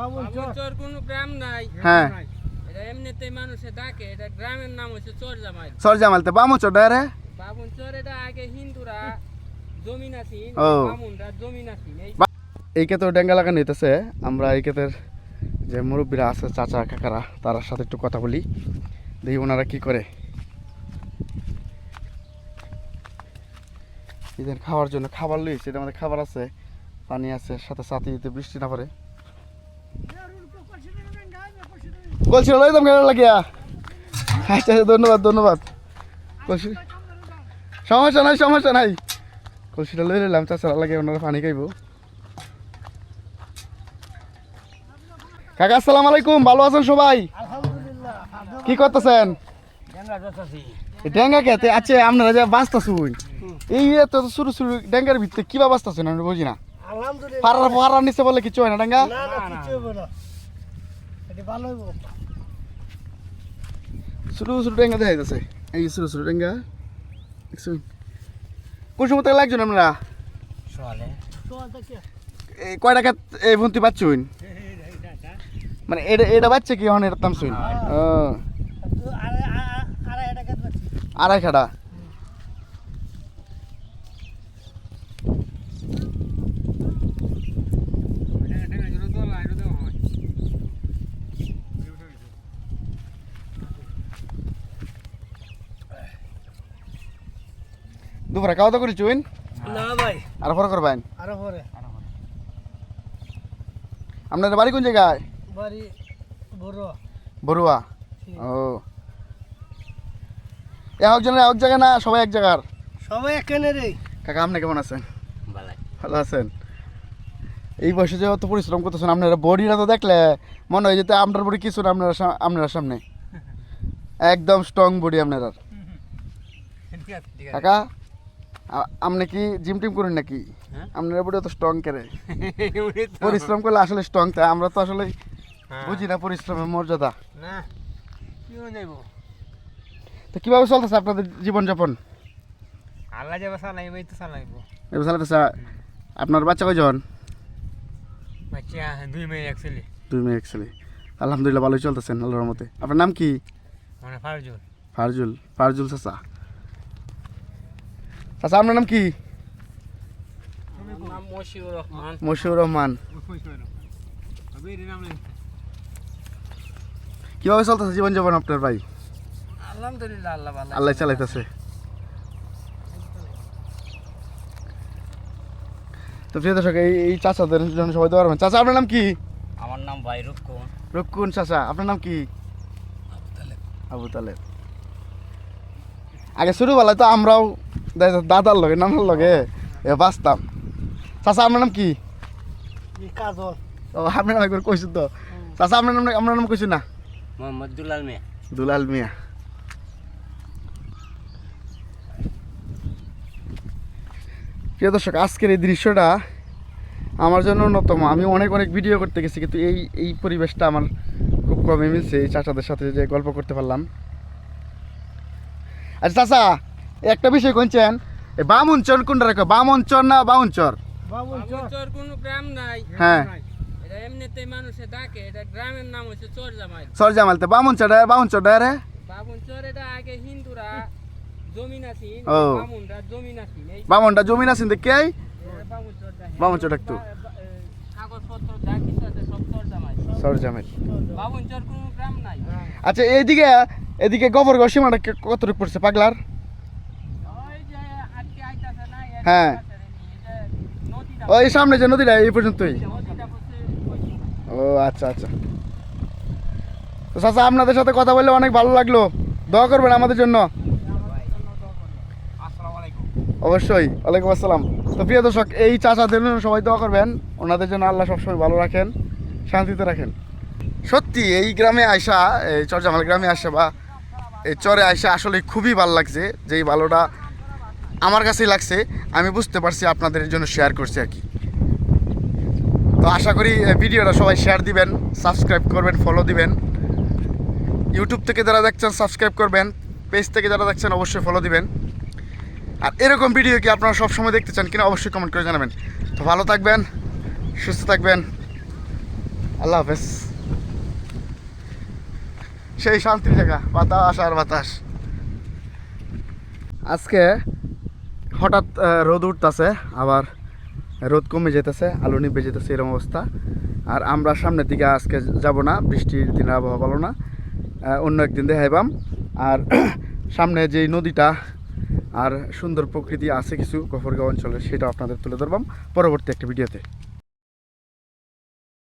বাবুচর কোনো গ্রাম নাই। হ্যাঁ। এটা এমনিতেই মানুষে ডাকে। এটা গ্রামের নাম হচ্ছে বামুচর ডারে এটা আগে হিন্দুরা বামুনরা এই এই ক্ষেত্রে ডেঙ্গা লাগানো হইতেছে। আমরা এই ক্ষেত্রের যে মুরব্বীরা আছে চাচা কাকারা তার সাথে একটু কথা বলি। দেখি ওনারা কি করে। এদের খাওয়ার জন্য খাবার লইছে। এটা আমাদের খাবার আছে পানি আছে সাথে সাথে বৃষ্টি না পড়ে। লই দাম কেন লাগিয়া? আচ্ছা আচ্ছা, ধন্যবাদ ধন্যবাদ। কলসি সমস্যা নাই সমস্যা নাই। কলসিটা লই নিলাম চাচারা লাগে ওনারা পানি খাইবো। কাকা আসসালামু আলাইকুম ভালো আছেন সবাই? কি করতেছেন? ডেঙ্গা খেতে আছে আপনারা যে বাঁচতেছুন এই তো শুরু শুরু ডেঙ্গার ভিতরে কিবা বাঁচতেছেন আমি বুঝি না। আলহামদুলিল্লাহ। ফারার ফারার নিচে বলে কিছু হয় না ডেঙ্গা? না না কিছু হবে না। এটা ভালো হইব। শুরু শুরু ডেঙ্গা দেখা যাচ্ছে এই শুরু শুরু ডেঙ্গা। দেখছুন? কোন সময় থেকে লাগছেন আপনারা? তো দেখে এই কয় টাকা এই ভন্তি পাচ্ছুন মানে এটা এটা বাচ্চা কি হন এটা তামছুন ও। আরে আরে এটা কাজ আড়াই খাটা। দুপুরে খাওয়া দাওয়া করেছুন না ভাই। আর পরে করবেন আরও পরে। আপনার বাড়ি কোন জায়গায়? বাড়ি বড় বড়ুয়া? ও। একজনের এক জায়গায় না সবাই এক জায়গার? সবাই এখানে রে কাকা আপনি কেমন আছেন? ভালো। আছেন। এই বয়সে যে অত পরিশ্রম করতেছেন আপনারা বডিটা তো দেখলে মনে হয় যেতে আপনার বডি কিছু না আপনারা আপনারা সামনে। একদম স্ট্রং বডি আপনার কাকা? আপনি কি জিম টিম করেন নাকি? হ্যাঁ? আপনার বডি তো স্ট্রং করে। পরিশ্রম করলে আসলে স্ট্রং তাই আমরা তো আসলে বুঝি না পরিশ্রমের মর্যাদা। না তো কীভাবে চলতেছে আপনাদের জীবনযাপন? আল্লাহ যাবে চালাইব এই তো চালাইব। এবার চলতেছে আপনার বাচ্চা কয়জন? বাচ্চা দুই মেয়ে এক ছেলে। দুই মেয়ে ছেলে। আলহামদুলিল্লাহ ভালোই চলতেছেন আল্লাহর মতে আপনার নাম কি? ফারজুল। ফারজুল। ফারজুল চাচা। চাচা আপনার নাম কি? নাম মশিউর রহমান। মশিউর রহমান। কীভাবে চলতেছে জীবনযাপন আপনার ভাই? আলহামদুলিল্লাহ আল্লাহ ভালো আল্লাহ চালাইতেছে। তো প্রিয় দর্শক এই এই চাচাদের জন্য সবাই দেওয়ার চাচা আপনার নাম কি? আমার নাম ভাইরুক কোন রক্ষুন চাচা আপনার নাম কি? আবু তালেব। আগে ছোটবেলায় তো আমরাও দাদার লগে নানার লগে এ বাঁচতাম। চাচা আপনার নাম কি? কাজল। ও আপনার নাম একবার কইছেন তো। চাচা আপনার নাম আপনার নাম কইছেন না? মোহাম্মদ দুলাল মিয়া। দুলাল মিয়া। প্রিয় দর্শক আজকের এই দৃশ্যটা আমার জন্য অন্যতম। আমি অনেক অনেক ভিডিও করতে গেছি কিন্তু এই এই পরিবেশটা আমার খুব কমই মিলছে। এই চাচাদের সাথে যে গল্প করতে পারলাম। আচ্ছা চাচা একটা বিষয় কোনছেন এই বামুনচর কোনটা রাখো? বামুনচর না বামুনচর বাবু বাবুচর কোনো গ্রাম নাই। হ্যাঁ। এটা এমনিতেই মানুষে ডাকে এটা গ্রামের নাম হচ্ছে চরজামাই সর জামালতে বামুনচর বামুনচর রে বাবুচর এটা আগে হিন্দুরা জমিন আছিন ও। বামুনরা জমিন আছিন এই। বামনটা জমিন আছেন দেখে বাবুচর বামুনচর নাই। আচ্ছা এইদিকে এদিকে গোবরগড় সীমাটা কে- কতটুকু পড়ছে? পাগলার? হ্যাঁ। ওই সামনে যে নদীটা, এই পর্যন্তই। ও আচ্ছা আচ্ছা। তো চাচা, আপনাদের সাথে কথা বললে অনেক ভালো লাগল। দোয়া করবেন আমাদের জন্য। অবশ্যই। ওয়ালাইকুম আসসালাম। তো প্রিয় দর্শক, এই চাচাদের জন্য সবাই দোয়া করবেন। ওনাদের জন্য আল্লাহ সবসময় ভালো রাখেন, শান্তিতে রাখেন। সত্যি, এই গ্রামে আয়সা এই চরজামাল গ্রামে আসা বা এই চরে আয়সা আসলে খুবই ভালো লাগছে যেই ভালোটা আমার কাছেই লাগছে। আমি বুঝতে পারছি আপনাদের জন্য শেয়ার করছি আর কি। তো আশা করি ভিডিওটা সবাই শেয়ার দিবেন সাবস্ক্রাইব করবেন ফলো দিবেন। ইউটিউব থেকে যারা দেখছেন সাবস্ক্রাইব করবেন। পেজ থেকে যারা দেখছেন, অবশ্যই ফলো দিবেন। আর এরকম ভিডিও কি আপনারা সবসময় দেখতে চান কিনা অবশ্যই কমেন্ট করে জানাবেন। তো ভালো থাকবেন, সুস্থ থাকবেন। আল্লাহ হাফেজ। সেই শান্তির জায়গা, বাতাস আর বাতাস। আজকে হঠাৎ রোদ উঠতেছে, আবার রোদ কমে যেতেছে, আলু নিভে যেতেছে, এরকম অবস্থা। আর আমরা সামনের দিকে আজকে যাব না, বৃষ্টির দিনে আবহাওয়া ভালো না। অন্য একদিন দেখাইবাম। আর সামনে যেই নদীটা আর সুন্দর প্রকৃতি আছে কিছু গফরগাঁও অঞ্চলে সেটা আপনাদের তুলে ধরবাম। পরবর্তী একটা ভিডিওতে।